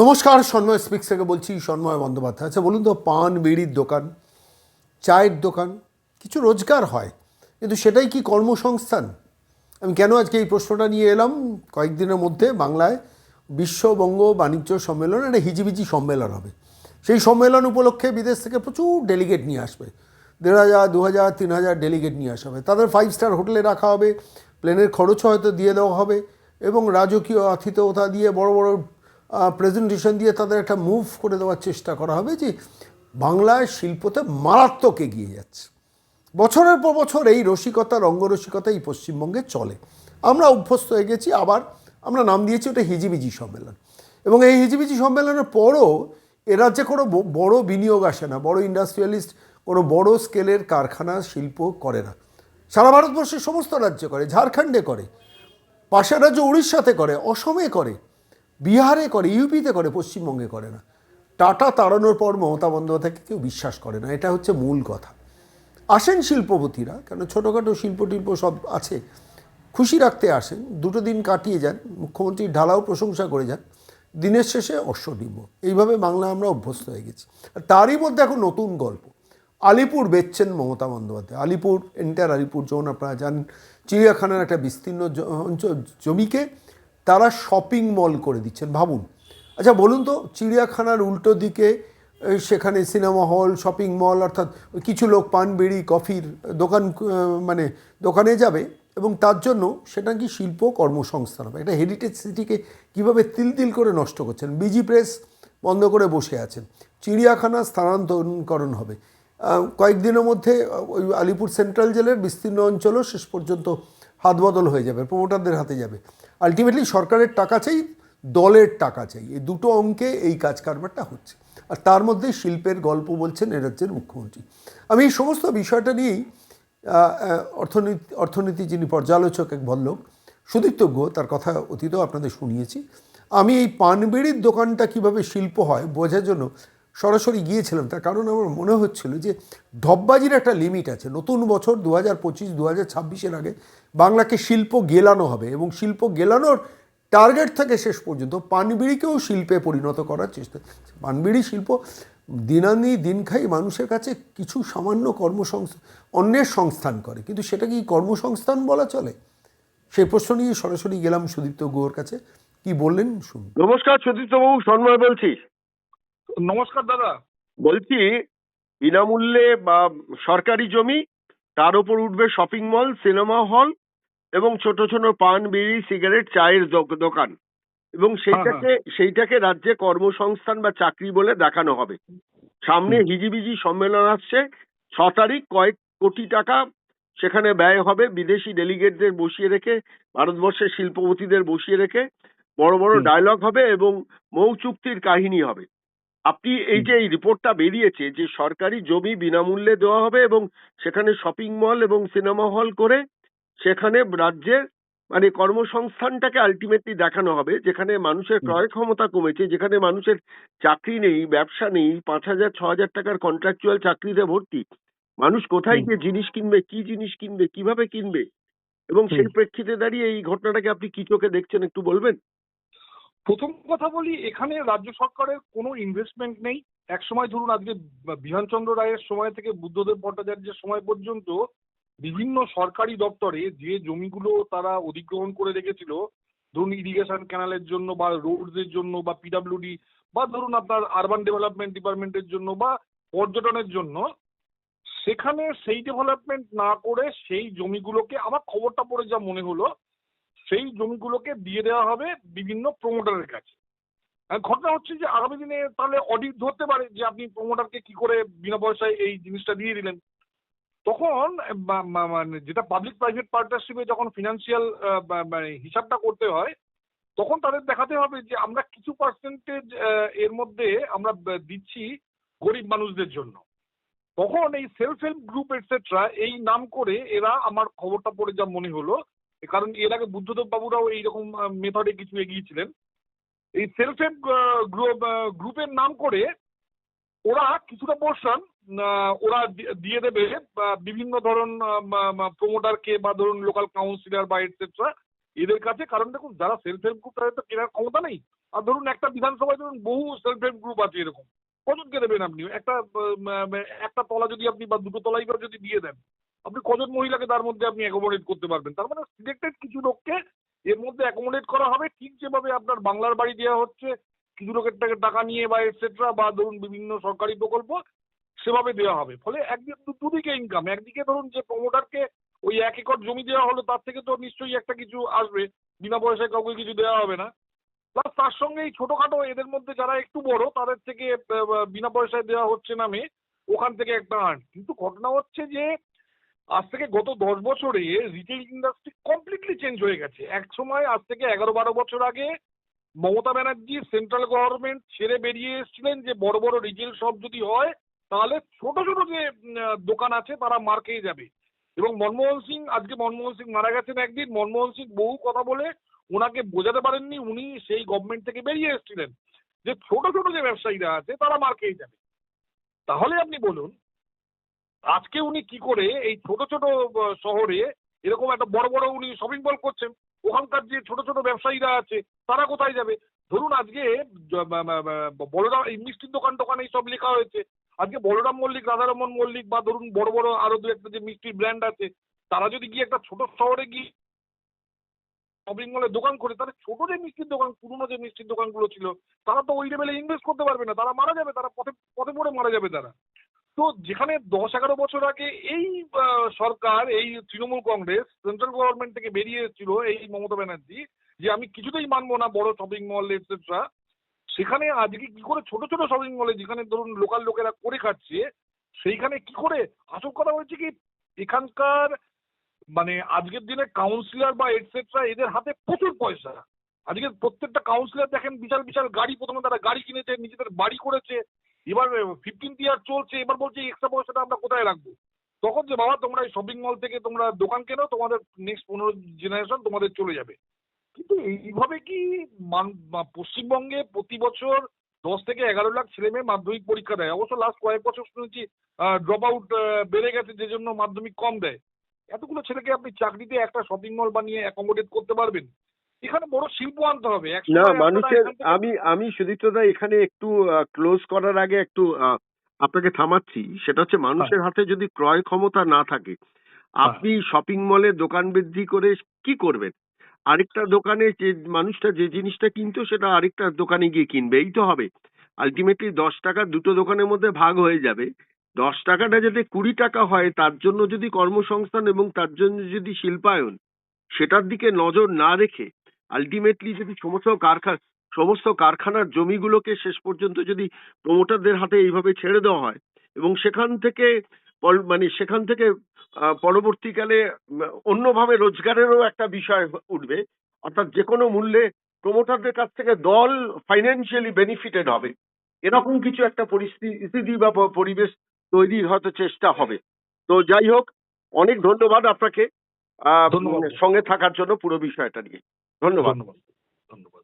নমস্কার, সন্ময় স্পিক্স থেকে বলছি সন্ময় বন্দ্যোপাধ্যায়। আচ্ছা বলুন তো, পান, বিড়ির দোকান, চায়ের দোকান, কিছু রোজগার হয়, কিন্তু সেটাই কি কর্মসংস্থান? আমি কেন আজকে এই প্রশ্নটা নিয়ে এলাম? কয়েকদিনের মধ্যে বাংলায় বিশ্ববঙ্গ বাণিজ্য সম্মেলন, একটা হিজিবিজি সম্মেলন হবে। সেই সম্মেলন উপলক্ষে বিদেশ থেকে প্রচুর ডেলিগেট নিয়ে আসবে। দেড় হাজার দু হাজার তিন হাজার ডেলিগেট নিয়ে আসা হবে। তাদের ফাইভ স্টার হোটেলে রাখা হবে। প্লেনের খরচ হয়তো দিয়ে দেওয়া হবে। এবং রাজকীয় আতিথেয়তা দিয়ে বড় বড় প্রেজেন্টেশন দিয়ে তাদের একটা মুভ করে দেওয়ার চেষ্টা করা হবে যে বাংলায় শিল্পতে মারাত্মক এগিয়ে যাচ্ছে। বছরের পর বছর এই রসিকতা, রঙ্গরসিকতা এই পশ্চিমবঙ্গে চলে। আমরা অভ্যস্ত হয়ে গেছি, আবার আমরা নাম দিয়েছি ওটা হিজিবিজি সম্মেলন। এবং এই হিজিবিজি সম্মেলনের পরও এ রাজ্যে কোনো বড় বিনিয়োগ আসে না, বড় ইন্ডাস্ট্রিয়ালিস্ট কোনো বড় স্কেলের কারখানা শিল্প করে না। সারা ভারতবর্ষের সমস্ত রাজ্যে করে, ঝাড়খণ্ডে করে, পাশের রাজ্য উড়িষ্যাতে করে, অসমে করে। বিহারে করে, ইউপিতে করে, পশ্চিমবঙ্গে করে না। টাটা তাড়ানোর পর মমতা বন্দ্যোপাধ্যায়কে কেউ বিশ্বাস করে না, এটা হচ্ছে মূল কথা। আসেন শিল্পপতিরা, কেন ছোটোখাটো শিল্প টিল্প সব আছে, খুশি রাখতে আসেন, দুটো দিন কাটিয়ে যান, মুখ্যমন্ত্রীর ঢালাও প্রশংসা করে যান, দিনের শেষে অশ্বডিম্ব। এইভাবে বাংলা আমরা অভ্যস্ত হয়ে গেছি। আর তারই মধ্যে এখন নতুন গল্প। আলিপুর বেচছেন মমতা বন্দ্যোপাধ্যায়। আলিপুর এন্টার আলিপুর জোন, আপনারা জানেন, চিড়িয়াখানার একটা বিস্তীর্ণ অঞ্চল জমিকে তারা শপিং মল করে দিচ্ছেন, ভাবুন। আচ্ছা বলুন তো, চিড়িয়াখানার উল্টো দিকে সেখানে সিনেমা হল শপিং মল অর্থাৎ কিছু লোক পান, বিড়ি, কফির দোকান মানে দোকানে যাবে এবং তার জন্য সেটা কি শিল্প কর্মসংস্থান হবে? একটা হেরিটেজ সিটিকে কীভাবে তিল তিল করে নষ্ট করছেন? বিজি প্রেস বন্ধ করে বসে আছেন। চিড়িয়াখানা স্থানান্তরকরণ হবে। কয়েকদিনের মধ্যে, ওই আলিপুর সেন্ট্রাল জেলের বিস্তীর্ণ অঞ্চলও শেষ পর্যন্ত হাত বদল হয়ে যাবে প্রমোটারদের হাতে যাবে। আলটিমেটলি সরকারের টাকা চাই, দলের টাকা চাই। এই দুটো অঙ্কে এই কাজ কারবারটা হচ্ছে। আর তার মধ্যে শিল্পের গল্প বলছেন এ রাজ্যের মুখ্যমন্ত্রী। আমি এই সমস্ত বিষয়টা নিয়েই অর্থনীতি অর্থনীতি যিনি পর্যালোচক এক ভদ্রলোক, সুদীপ্ত গুহ তার কথা অতীতেও আপনাদের শুনিয়েছি। আমি এই পানবিড়ির দোকানটা কীভাবে শিল্প হয়, বোঝার জন্য সরাসরি গিয়েছিলাম, তার কারণ আমার মনে হচ্ছিল যে ঢপবাজির একটা লিমিট আছে। নতুন বছর দু হাজার পঁচিশ দু হাজার ছাব্বিশের আগে বাংলাকে শিল্প গেলানো হবে এবং শিল্প গেলানোর টার্গেট থেকে শেষ পর্যন্ত পানবিড়িকেও শিল্পে পরিণত করার চেষ্টা। পানবিড়ি শিল্প দিনানি দিন খাই মানুষের কাছে কিছু সামান্য কর্মসংস্থান অন্যের সংস্থান করে। কিন্তু সেটা কি কর্মসংস্থান বলা চলে? সেই প্রশ্ন নিয়ে সরাসরি গেলাম সুদীপ্ত গুহর কাছে। কি বললেন? শুনুন। নমস্কার সতীর্থবাবু সন্ময় বলছি। নমস্কার দাদা। বলছি বিনামূল্যে বা সরকারি জমি তার উপর উঠবে শপিং মল সিনেমা হল এবং ছোট ছোট পান বিড়ি সিগারেট চায়ের দোকান। এবং সেইটাকে সেইটাকে রাজ্যে কর্মসংস্থান বা চাকরি বলে দেখানো হবে। সামনে হিজিবিজি সম্মেলন আসছে। ছ তারিখ কয়েক কোটি টাকা সেখানে ব্যয় হবে। বিদেশি ডেলিগেটদের বসিয়ে রেখে ভারতবর্ষের শিল্পপতিদের বসিয়ে রেখে বড় বড় ডায়লগ হবে এবং মৌ চুক্তির কাহিনী হবে। আপনি এই যে এই রিপোর্টটা বেরিয়েছে যে সরকারি জমি বিনামূল্যে দেওয়া হবে এবং সেখানে শপিং মল এবং সিনেমা হল করে সেখানে রাজ্যের মানে কর্মসংস্থানটাকে আলটিমেটলি দেখানো হবে যেখানে মানুষের ক্রয় ক্ষমতা কমেছে যেখানে মানুষের চাকরি নেই ব্যবসা নেই পাঁচ হাজার ছ হাজার টাকার কন্ট্রাকচুয়াল চাকরিতে ভর্তি। মানুষ কোথায়। গিয়ে জিনিস কিনবে কি জিনিস কিনবে কীভাবে কিনবে? এবং সেই প্রেক্ষিতে দাঁড়িয়ে এই ঘটনাটাকে আপনি কি চোখে দেখছেন একটু বলবেন? প্রথম কথা বলি, এখানে রাজ্য সরকারের কোনো ইনভেস্টমেন্ট নেই। এক সময় ধরুন আজকে বিধানচন্দ্র রায়ের সময় থেকে বুদ্ধদেব ভট্টাচার্যের সময় পর্যন্ত বিভিন্ন সরকারি দপ্তরে যে জমিগুলো তারা অধিগ্রহণ করে রেখেছিল, ধরুন ইরিগেশন ক্যানালের জন্য বা রোডসের জন্য বা পিডাব্লিউডি বা ধরুন আপনার আরবান ডেভেলপমেন্ট ডিপার্টমেন্টের জন্য বা পর্যটনের জন্য, সেখানে সেই ডেভেলপমেন্ট না করে সেই জমিগুলোকে আমার খবরটা পড়ে যা মনে হলো সেই জমিগুলোকে দিয়ে দেওয়া হবে বিভিন্ন প্রমোটারের কাছে। ঘটনা হচ্ছে যে আগামী দিনে তাহলে অডিট ধরতে পারে যে আপনি প্রমোটারকে কি করে বিনা পয়সায় এই জিনিসটা দিয়ে দিলেন। তখন মানে যেটা পাবলিক প্রাইভেট পার্টনারশিপে যখন ফিনান্সিয়াল মানে হিসাবটা করতে হয়, তখন তাদের দেখাতে হবে যে আমরা কিছু পার্সেন্টেজ এর মধ্যে আমরা দিচ্ছি গরিব মানুষদের জন্য। তখন এই সেলফ হেল্প গ্রুপ এটসেট্রা এই নাম করে এরা আমার খবরটা পড়ে যা মনে হলো কারণ এর আগে বুদ্ধদেব বাবুরাও এইরকম মেথডে কিছু এগিয়েছিলেন। এই সেলফ হেল্প গ্রুপ গ্রুপের নাম করে ওরা কিছুটা পোর্শন ওরা দিয়ে দেবে বিভিন্ন ধরন প্রমোটারকে বা ধরুন লোকাল কাউন্সিলর বা এটসেট্রা এদের কাছে। কারণ দেখুন, যারা সেলফ হেল্প গ্রুপ তাদের তো কেনার ক্ষমতা নেই। আর ধরুন একটা বিধানসভায় ধরুন বহু সেলফ হেল্প গ্রুপ আছে এরকম। কজনকে দেবেন আপনি? একটা একটা তলা যদি আপনি বা দুটো তলাই করে যদি দিয়ে দেন আপনি কজন মহিলাকে তার মধ্যে আপনি অ্যাকোমোডেট করতে পারবেন? তার মানে সিলেক্টেড কিছু লোককে এর মধ্যে অ্যাকোমোডেট করা হবে। ঠিক যেভাবে আপনার বাংলার বাড়ি দেওয়া হচ্ছে, কিছু লোকের টাকা নিয়ে বা এটসেট্রা বা ধরুন বিভিন্ন সরকারি প্রকল্প, সেভাবে দেওয়া হবে। ফলে একদিকে দুদিকে ইনকাম একদিকে ধরুন যে প্রমোটারকে ওই এক একর জমি দেওয়া হলো, তার থেকে তো নিশ্চয়ই একটা কিছু আসবে। বিনা পয়সায় কাউকে কিছু দেওয়া হবে না। প্লাস তার সঙ্গে এই ছোটখাটো এদের মধ্যে যারা একটু বড়, তাদের থেকে বিনা পয়সায় দেওয়া হচ্ছে নামে ওখান থেকে একটা আর্ন কিন্তু ঘটনা হচ্ছে যে আজ থেকে গত দশ বছরে রিটেল ইন্ডাস্ট্রি কমপ্লিটলি চেঞ্জ হয়ে গেছে। এক সময় আজ থেকে এগারো বারো বছর আগে মমতা ব্যানার্জি সেন্ট্রাল গভর্নমেন্ট ছেড়ে বেরিয়ে এসেছিলেন যে, বড় বড় রিটেল শপ যদি হয়, তাহলে ছোট ছোট যে দোকান আছে, তারা মার খেয়ে যাবে। এবং মনমোহন সিং, আজকে মনমোহন সিং মারা গেছেন একদিন। মনমোহন সিং বহু কথা বলে ওনাকে বোঝাতে পারেননি, উনি সেই গভর্নমেন্ট থেকে বেরিয়ে এসেছিলেন। যে, ছোট ছোট যে ব্যবসায়ীরা আছে, তারা মার খেয়ে যাবে। তাহলে আপনি বলুন আজকে উনি কি করে এই ছোট ছোট শহরে এরকম একটা বড় বড় উনি শপিং মল করছেন, ওখানকার যে ছোট ছোট ব্যবসায়ীরা আছে, তারা কোথায় যাবে? ধরুন আজকে বলরাম, এই মিষ্টির দোকান টোকান এইসব লেখা হয়েছে। আজকে বলরাম মল্লিক, রাধারমন মল্লিক বা ধরুন বড় বড় আরও দু একটা যে মিষ্টির ব্র্যান্ড আছে, তারা যদি গিয়ে একটা ছোট শহরে গিয়ে শপিং মলে দোকান করে, তাহলে ছোট যে মিষ্টির দোকান, পুরনো যে মিষ্টির দোকানগুলো ছিল, তারা তো ওই লেভেলে ইনভেস্ট করতে পারবে না। তারা মারা যাবে, তারা পথে পথে পড়ে মারা যাবে তারা। তো যেখানে দশ এগারো বছর আগে এই সরকার, এই তৃণমূল কংগ্রেস সেন্ট্রাল গভর্নমেন্ট থেকে বেরিয়ে এসেছিল এই মমতা ব্যানার্জি, যে আমি কিছুতেই মানবো না, বড় শপিং মল এটসেট্রা সেখানে আজকে কি করে ছোট ছোট শপিং মলে যেখানে ধরুন লোকাল লোকেরা করে খাচ্ছে, সেইখানে কি করে, আসল কথা হচ্ছে কি, এখানকার মানে আজকের দিনে কাউন্সিলর বা এটসেট্রা এদের হাতে প্রচুর পয়সা। আজকে প্রত্যেকটা কাউন্সিলর দেখেন, বিশাল বিশাল গাড়ি, প্রথমে তারা গাড়ি কিনেছে, নিজেদের বাড়ি করেছে এবার ফিফটিন ইয়ার চলছে, এবার বলছে এক্সট্রা পয়সাটা আমরা কোথায় রাখব? তখন যে, বাবা, তোমরা এই শপিং মল থেকে তোমরা দোকান কেনো, তোমাদের নেক্সট পনেরো জেনারেশন তোমাদের চলে যাবে। কিন্তু এইভাবে কি মান- পশ্চিমবঙ্গে প্রতি বছর দশ থেকে এগারো লাখ ছেলে মেয়ে মাধ্যমিক পরীক্ষা দেয়? অবশ্য লাস্ট কয়েক বছর শুনেছি ড্রপ আউট বেড়ে গেছে, যে জন্য মাধ্যমিক কম দেয়। এতগুলো ছেলেকে আপনি চাকরিতে একটা শপিং মল বানিয়ে অ্যাকোমোডেট করতে পারবেন? এখানে বড় শিল্প আনতে হবে না মানুষের আমি আমি সুদীপ্তদা এখানে একটু ক্লোজ করার আগে একটু আপনাকে থামাচ্ছি। সেটা হচ্ছে মানুষের হাতে যদি ক্রয় ক্ষমতা না থাকে আপনি শপিং মলে দোকান বৃদ্ধি করে কি করবেন? আরেকটা দোকানে যে মানুষটা যে জিনিসটা কিনতো সেটা আরেকটা দোকানে গিয়ে কিনবে এই তো হবে। আলটিমেটলি দশ টাকা দুটো দোকানের মধ্যে ভাগ হয়ে যাবে। দশ টাকাটা যাতে কুড়ি টাকা হয় তার জন্য যদি কর্মসংস্থান এবং তার জন্য যদি শিল্পায়ন সেটার দিকে নজর না রেখে আলটিমেটলি যদি সমস্ত কারখানা সমস্ত কারখানার জমিগুলোকে শেষ পর্যন্ত যদি প্রমোটারদের হাতে এইভাবে ছেড়ে দেওয়া হয় এবং সেখান থেকে মানে সেখান থেকে পরবর্তীকালে অন্যভাবে রোজগারেরও একটা বিষয় উঠবে অর্থাৎ যে কোনো মূল্যে প্রমোটারদের কাছ থেকে দল ফাইন্যান্সিয়ালি বেনিফিটেড হবে। এরকম কিছু একটা পরিস্থিতি বা পরিবেশ তৈরির হয়তো চেষ্টা হবে। তো যাই হোক অনেক ধন্যবাদ আপনাকে। সঙ্গে থাকার জন্য পুরো বিষয়টা নিয়ে। ধন্যবাদ। ধন্যবাদ।